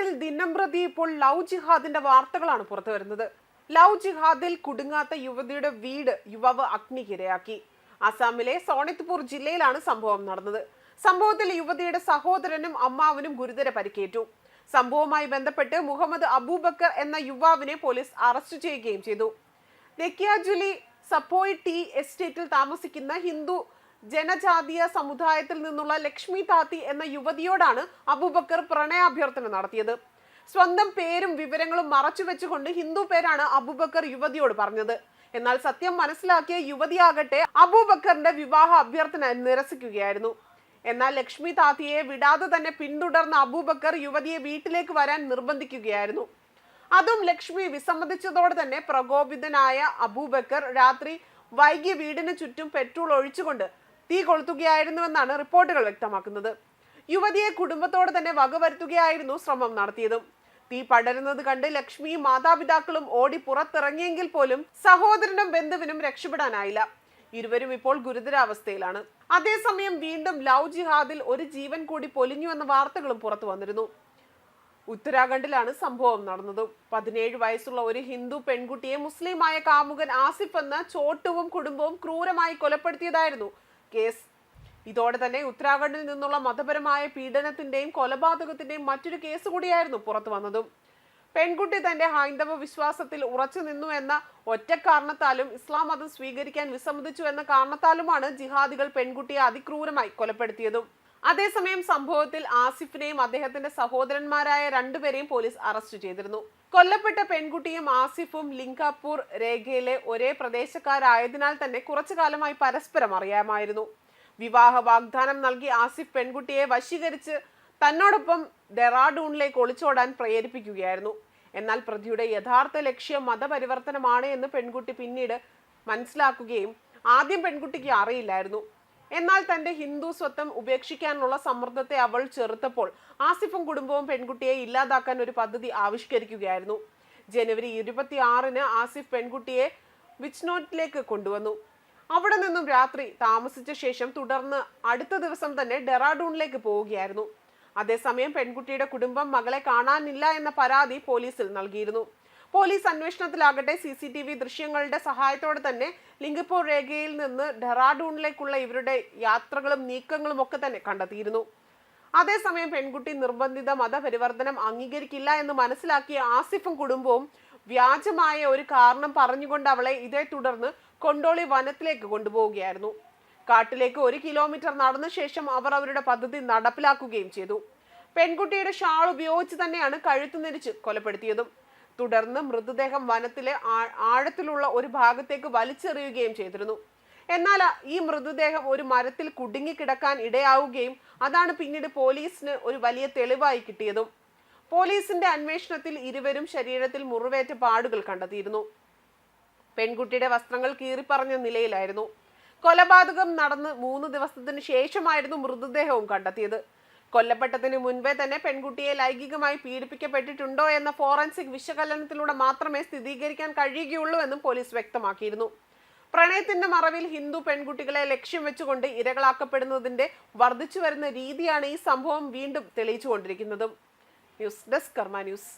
നാട്ടിൽ ദിനം പ്രതി ഇപ്പോൾ ലവ് ജിഹാദിന്റെ വാർത്തകളാണ് പുറത്തു വരുന്നത്. ലവ് ജിഹാദിൽ കുടുങ്ങാത്ത യുവതിയുടെ വീട് യുവാവ് അഗ്നിക്കിരയാക്കി. അസാമിലെ സോണിത്പൂർ ജില്ലയിലാണ് സംഭവം നടന്നത്. സംഭവത്തിൽ യുവതിയുടെ സഹോദരനും അമ്മാവനും ഗുരുതര പരിക്കേറ്റു. സംഭവവുമായി ബന്ധപ്പെട്ട് മുഹമ്മദ് അബൂബക്കർ എന്ന യുവാവിനെ പോലീസ് അറസ്റ്റ് ചെയ്യുകയും ചെയ്തു. നെക്കിയാജുലി സപ്പോയ് ടി എസ്റ്റേറ്റിൽ താമസിക്കുന്ന ഹിന്ദു ജനജാതീയ സമുദായത്തിൽ നിന്നുള്ള ലക്ഷ്മി താത്തി എന്ന യുവതിയോടാണ് അബൂബക്കർ പ്രണയാഭ്യർത്ഥന നടത്തിയത്. സ്വന്തം പേരും വിവരങ്ങളും മറച്ചു വെച്ചുകൊണ്ട് ഹിന്ദു പേരാണ് അബൂബക്കർ യുവതിയോട് പറഞ്ഞത്. എന്നാൽ സത്യം മനസ്സിലാക്കിയ യുവതിയാകട്ടെ അബൂബക്കറിന്റെ വിവാഹ അഭ്യർത്ഥന നിരസിക്കുകയായിരുന്നു. എന്നാൽ ലക്ഷ്മി താത്തിയെ വിടാതെ തന്നെ പിന്തുടർന്ന അബൂബക്കർ യുവതിയെ വീട്ടിലേക്ക് വരാൻ നിർബന്ധിക്കുകയായിരുന്നു. അതും ലക്ഷ്മി വിസമ്മതിച്ചതോടെ തന്നെ പ്രകോപിതനായ അബൂബക്കർ രാത്രി വൈകി വീടിന് ചുറ്റും പെട്രോൾ ഒഴിച്ചുകൊണ്ട് തീ കൊളുത്തുകയായിരുന്നുവെന്നാണ് റിപ്പോർട്ടുകൾ വ്യക്തമാക്കുന്നത്. യുവതിയെ കുടുംബത്തോടെ തന്നെ വകവരുത്തുകയായിരുന്നു ശ്രമം നടത്തിയതും. തീ പടരുന്നത് കണ്ട് ലക്ഷ്മിയും മാതാപിതാക്കളും ഓടി പുറത്തിറങ്ങിയെങ്കിൽ പോലും സഹോദരനും ബന്ധുവിനും രക്ഷപ്പെടാനായില്ല. ഇരുവരും ഇപ്പോൾ ഗുരുതരാവസ്ഥയിലാണ്. അതേസമയം വീണ്ടും ലവ് ജിഹാദിൽ ഒരു ജീവൻ കൂടി പൊലിഞ്ഞു എന്ന വാർത്തകളും പുറത്തു വന്നിരുന്നു. ഉത്തരാഖണ്ഡിലാണ് സംഭവം നടന്നത്. പതിനേഴ് വയസ്സുള്ള ഒരു ഹിന്ദു പെൺകുട്ടിയെ മുസ്ലിമായ കാമുകൻ ആസിഫ് എന്ന ചോട്ടുവും കുടുംബവും ക്രൂരമായി കൊലപ്പെടുത്തിയതായിരുന്നു കേസ്. ഇതോടെ തന്നെ ഉത്തരാഖണ്ഡിൽ നിന്നുള്ള മതപരമായ പീഡനത്തിന്റെയും കൊലപാതകത്തിന്റെയും മറ്റൊരു കേസ് കൂടിയായിരുന്നു പുറത്തു വന്നതും. പെൺകുട്ടി തന്റെ ഹൈന്ദവ വിശ്വാസത്തിൽ ഉറച്ചു നിന്നു എന്ന ഒറ്റ കാരണത്താലും ഇസ്ലാം മതം സ്വീകരിക്കാൻ വിസമ്മതിച്ചു എന്ന കാരണത്താലുമാണ് ജിഹാദികൾ പെൺകുട്ടിയെ അതിക്രൂരമായി കൊലപ്പെടുത്തിയതും. അതേസമയം സംഭവത്തിൽ ആസിഫിനെയും അദ്ദേഹത്തിന്റെ സഹോദരന്മാരായ രണ്ടുപേരെയും പോലീസ് അറസ്റ്റ് ചെയ്തിരുന്നു. കൊല്ലപ്പെട്ട പെൺകുട്ടിയും ആസിഫും ലിംഗാപൂർ രേഖയിലെ ഒരേ പ്രദേശക്കാരായതിനാൽ തന്നെ കുറച്ചു കാലമായി പരസ്പരം അറിയാമായിരുന്നു. വിവാഹ വാഗ്ദാനം നൽകി ആസിഫ് പെൺകുട്ടിയെ വശീകരിച്ച് തന്നോടൊപ്പം ഡെറാഡൂണിലേക്ക് ഒളിച്ചോടാൻ പ്രേരിപ്പിക്കുകയായിരുന്നു. എന്നാൽ പ്രതിയുടെ യഥാർത്ഥ ലക്ഷ്യം മതപരിവർത്തനമാണ് എന്ന് പെൺകുട്ടി പിന്നീട് മനസ്സിലാക്കുകയും ആദ്യം പെൺകുട്ടിക്ക് അറിയില്ലായിരുന്നു. എന്നാൽ തന്റെ ഹിന്ദു സ്വത്വം ഉപേക്ഷിക്കാനുള്ള സമ്മർദ്ദത്തെ അവൾ ചെറുത്തപ്പോൾ ആസിഫും കുടുംബവും പെൺകുട്ടിയെ ഇല്ലാതാക്കാൻ ഒരു പദ്ധതി ആവിഷ്കരിക്കുകയായിരുന്നു. ജനുവരി ഇരുപത്തി ആറിന് ആസിഫ് പെൺകുട്ടിയെ വിച്ച്നോട്ടിലേക്ക് കൊണ്ടുവന്നു. അവിടെ നിന്നും രാത്രി താമസിച്ച ശേഷം തുടർന്ന് അടുത്ത ദിവസം തന്നെ ഡെറാഡൂണിലേക്ക് പോവുകയായിരുന്നു. അതേസമയം പെൺകുട്ടിയുടെ കുടുംബം മകളെ കാണാനില്ല എന്ന പരാതി പോലീസിൽ നൽകിയിരുന്നു. പോലീസ് അന്വേഷണത്തിലാകട്ടെ സി സി ടി വി ദൃശ്യങ്ങളുടെ സഹായത്തോടെ തന്നെ ലിംഗപ്പൂർ രേഖയിൽ നിന്ന് ഡെറാഡൂണിലേക്കുള്ള ഇവരുടെ യാത്രകളും നീക്കങ്ങളും ഒക്കെ തന്നെ കണ്ടെത്തിയിരുന്നു. അതേസമയം പെൺകുട്ടി നിർബന്ധിത മതപരിവർത്തനം അംഗീകരിക്കില്ല എന്ന് മനസ്സിലാക്കിയ ആസിഫും കുടുംബവും വ്യാജമായ ഒരു കാരണം പറഞ്ഞുകൊണ്ട് അവളെ ഇതേ തുടർന്ന് കൊണ്ടോളി വനത്തിലേക്ക് കൊണ്ടുപോവുകയായിരുന്നു. കാട്ടിലേക്ക് ഒരു കിലോമീറ്റർ നടന്ന ശേഷം അവർ അവരുടെ പദ്ധതി നടപ്പിലാക്കുകയും ചെയ്തു. പെൺകുട്ടിയുടെ ഷാൾ ഉപയോഗിച്ച് തന്നെയാണ് കഴുത്തു നിരിച്ച് കൊലപ്പെടുത്തിയതും. തുടർന്ന് മൃതദേഹം വനത്തിലെ ആഴത്തിലുള്ള ഒരു ഭാഗത്തേക്ക് വലിച്ചെറിയുകയും ചെയ്തിരുന്നു. എന്നാൽ ഈ മൃതദേഹം ഒരു മരത്തിൽ കുടുങ്ങിക്കിടക്കാൻ ഇടയാവുകയും അതാണ് പിന്നീട് പോലീസിന് ഒരു വലിയ തെളിവായി കിട്ടിയതും. പോലീസിന്റെ അന്വേഷണത്തിൽ ഇരുവരും ശരീരത്തിൽ മുറിവേറ്റ പാടുകൾ കണ്ടെത്തിയിരുന്നു. പെൺകുട്ടിയുടെ വസ്ത്രങ്ങൾ കീറിപ്പറഞ്ഞ നിലയിലായിരുന്നു. കൊലപാതകം നടന്ന് മൂന്ന് ദിവസത്തിന് ശേഷമായിരുന്നു മൃതദേഹവും കണ്ടെത്തിയത്. കൊല്ലപ്പെട്ടതിന് മുൻപേ തന്നെ പെൺകുട്ടിയെ ലൈംഗികമായി പീഡിപ്പിക്കപ്പെട്ടിട്ടുണ്ടോ എന്ന ഫോറൻസിക് വിശകലനത്തിലൂടെ മാത്രമേ സ്ഥിരീകരിക്കാൻ കഴിയുകയുള്ളൂ എന്നും പോലീസ് വ്യക്തമാക്കിയിരുന്നു. പ്രണയത്തിന്റെ മറവിൽ ഹിന്ദു പെൺകുട്ടികളെ ലക്ഷ്യം വെച്ചുകൊണ്ട് ഇരകളാക്കപ്പെടുന്നതിന്റെ വർദ്ധിച്ചു വരുന്ന രീതിയാണ് ഈ സംഭവം വീണ്ടും തെളിയിച്ചുകൊണ്ടിരിക്കുന്നത്. News desk Karma news.